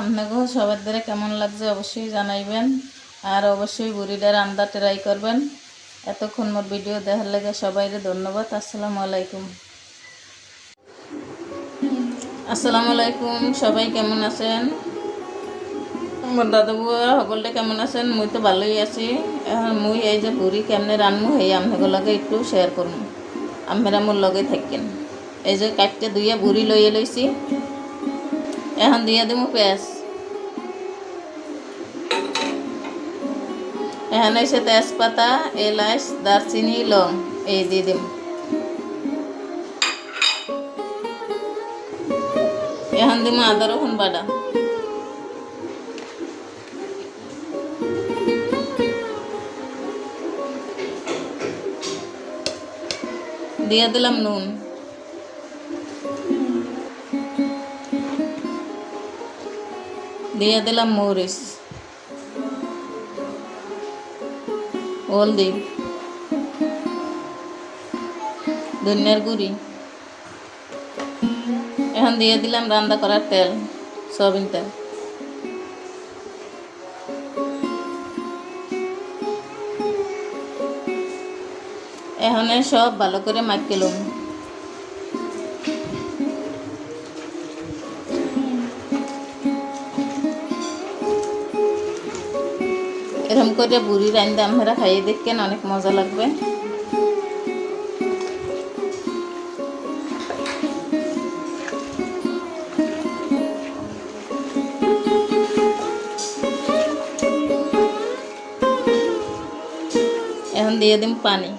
আপনাকেও সবার দ্বারা কেমন লাগছে অবশ্যই জানাইবেন। আর অবশ্যই বুড়িটা রান্না ট্রাই করবেন। এতক্ষণ মোর ভিডিও দেখার লাগে সবাইকে ধন্যবাদ। আসসালামু আলাইকুম। আসসালামু আলাইকুম। সবাই কেমন আছেন? দাদা বুয়া সকলটা কেমন আছেন? মুই তো ভালোই আছি। এখন মুই এই যে বুড়ি কেমনে রানমু সেই আপনাদের লগে একটু শেয়ার করুন আপনারা মোর লগে থাকেন। এই যে কাটতে দুইয়া বুড়ি লইয়ে লইছি। এখন দিয়ে দিমু পেঁয়াজ এখন হয়েছে তেজপাতা এলাচ দারচিনি লং এই দিয়ে দিম এখন দিমু আদা রসুন বাটা দিয়ে দিলাম নুন দিয়ে দিলাম মরিচ হলদি ধনিয়ার গুঁড়ি এখন দিয়ে দিলাম রান্না করার তেল সয়াবিন তেল এখন সব ভালো করে মাখিলুম এরকম করে বুড়ি রান্দা আমরা খাইয়ে দেখেন অনেক মজা লাগবে। এখন দিয়ে দিন পানি।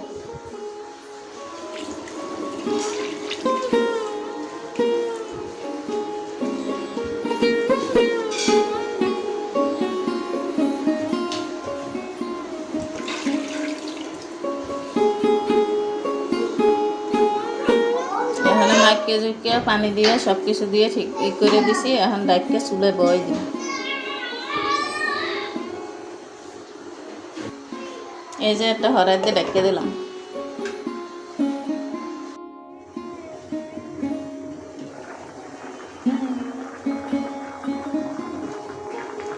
এখানে মাইকে পানি দিয়ে সব কিছু দিয়ে ঠিক করে দিছি। এখন ডাইকে চুলে বয় দিই এই যে একটা হরাই দিয়ে ডাকে দিলাম।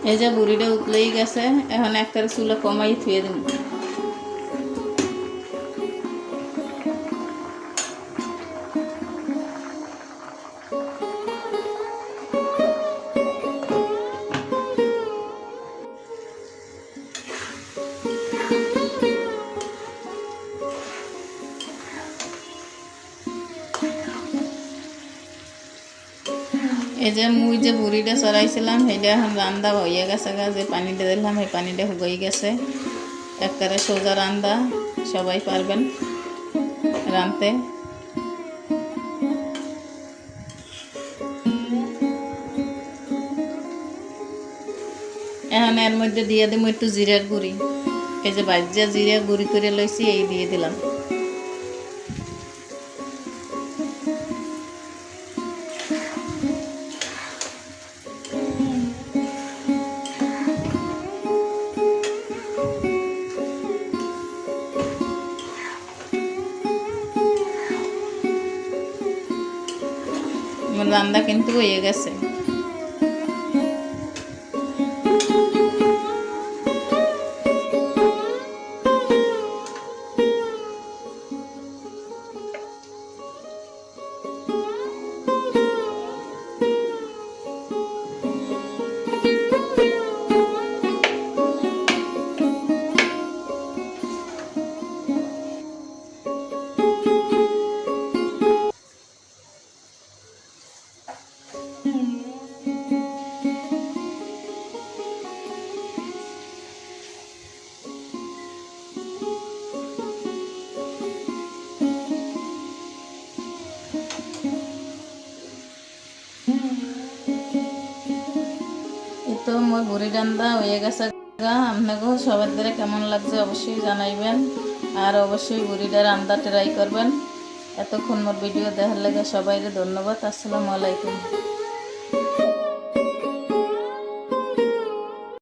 এই যে বুড়িটা উতলেই গেছে, এখন একটা চুলে কমাই থুয়ে দিন এই যে মুই যে বুড়িটা চড়াইছিলাম সেইটা এখন রান্দা হয়ে গেছে গা, যে পানিটা দিলাম, সেই পানিটা শুকাই গেছে। একবারে সোজা রান্দা সবাই পারবেন রাঁধতে এখন এর মধ্যে দিয়ে দিব একটু জিরার গুঁড়ি। এই যে বাজ্যা জিরা গুঁড়ি করে লইছি, এই দিয়ে দিলাম। রান্না কিন্তু হয়ে গেছে। তো মোর বুড়ি ডান্দা হয়ে গেছে গা। আপনাকেও সবার দ্বারা কেমন লাগছে অবশ্যই জানাইবেন। আর অবশ্যই বুড়িটা রান্দা ট্রাই করবেন। এতক্ষণ মোর ভিডিও দেখার লাগে সবাইকে ধন্যবাদ। আসসালামু আলাইকুম।